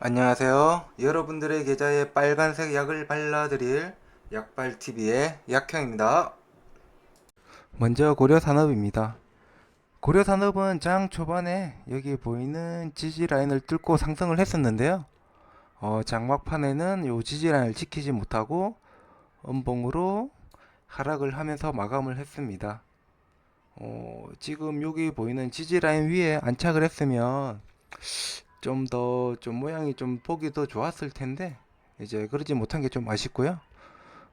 안녕하세요. 여러분들의 계좌에 빨간색 약을 발라드릴 약발TV의 약형입니다. 먼저 고려산업입니다. 고려산업은 장 초반에 여기 보이는 지지라인을 뚫고 상승을 했었는데요. 어, 장막판에는 요 지지라인을 지키지 못하고 음봉으로 하락을 하면서 마감을 했습니다. 어, 지금 여기 보이는 지지라인 위에 안착을 했으면 좀더좀 모양이 좀 보기 더 좋았을 텐데 이제 그러지 못한 게 좀 아쉽고요.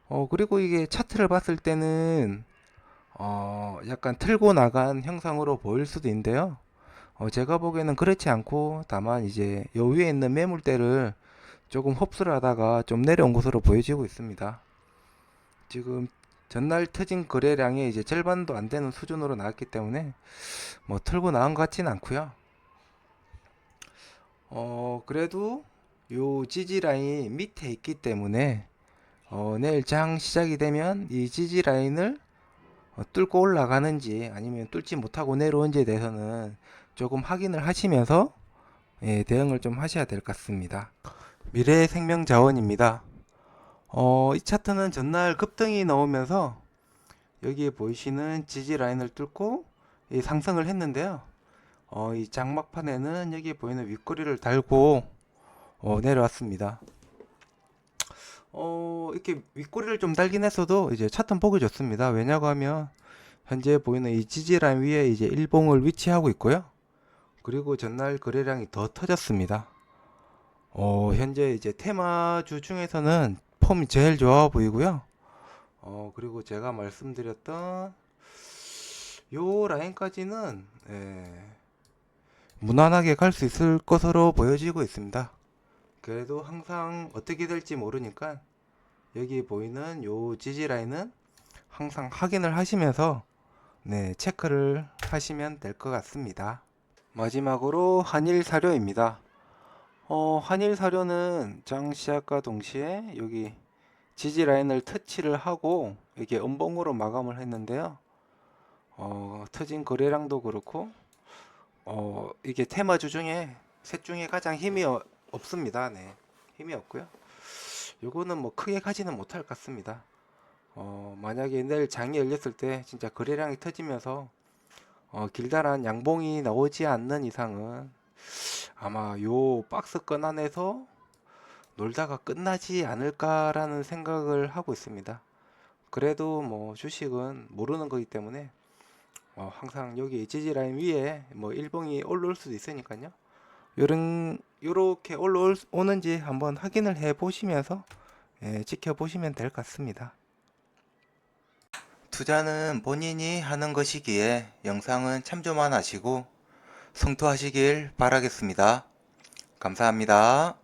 어 그리고 이게 차트를 봤을 때는 어 약간 틀고 나간 형상으로 보일 수도 있는데요. 어 제가 보기에는 그렇지 않고 다만 이제 요 위에 있는 매물대를 조금 흡수를 하다가 좀 내려온 것으로 보여지고 있습니다. 지금 전날 터진 거래량의 이제 절반도 안 되는 수준으로 나왔기 때문에 뭐 틀고 나온 것 같지는 않고요. 어, 그래도 요 지지 라인 밑에 있기 때문에 어, 내일 장 시작이 되면 이 지지 라인을 어, 뚫고 올라가는지 아니면 뚫지 못하고 내려오는지에 대해서는 조금 확인을 하시면서 예, 대응을 좀 하셔야 될 것 같습니다. 미래의 생명 자원입니다. 어, 이 차트는 전날 급등이 나오면서 여기에 보이시는 지지 라인을 뚫고 이 상승을 했는데요. 어, 이 장막판에는 여기 보이는 윗꼬리를 달고 어, 내려왔습니다. 어, 이렇게 윗꼬리를 좀 달긴 했어도 이제 차트 보기 좋습니다. 왜냐고 하면 현재 보이는 이 지지라인 위에 이제 일봉을 위치하고 있고요. 그리고 전날 거래량이 더 터졌습니다. 어, 현재 이제 테마주 중에서는 폼이 제일 좋아 보이고요. 어, 그리고 제가 말씀드렸던 요 라인까지는 예, 무난하게 갈 수 있을 것으로 보여지고 있습니다. 그래도 항상 어떻게 될지 모르니까 여기 보이는 요 지지 라인은 항상 확인을 하시면서 네, 체크를 하시면 될 것 같습니다. 마지막으로 한일 사료입니다. 어, 한일 사료는 장 시작과 동시에 여기 지지 라인을 터치를 하고 이게 음봉으로 마감을 했는데요. 어, 터진 거래량도 그렇고 어, 이게 테마주 중에 셋 중에 가장 힘이 어- 없습니다. 네. 힘이 없고요. 요거는 뭐 크게 가지는 못할 것 같습니다. 어, 만약에 내일 장이 열렸을 때 진짜 거래량이 터지면서 어, 길다란 양봉이 나오지 않는 이상은 아마 요 박스권 안에서 놀다가 끝나지 않을까라는 생각을 하고 있습니다. 그래도 뭐 주식은 모르는 거기 때문에 어, 항상 여기 지지 라인 위에 뭐 일봉이 올라올 수도 있으니까요. 요런 요렇게 올라오는지 한번 확인을 해 보시면서 예, 지켜보시면 될 것 같습니다. 투자는 본인이 하는 것이기에 영상은 참조만 하시고 성투하시길 바라겠습니다. 감사합니다.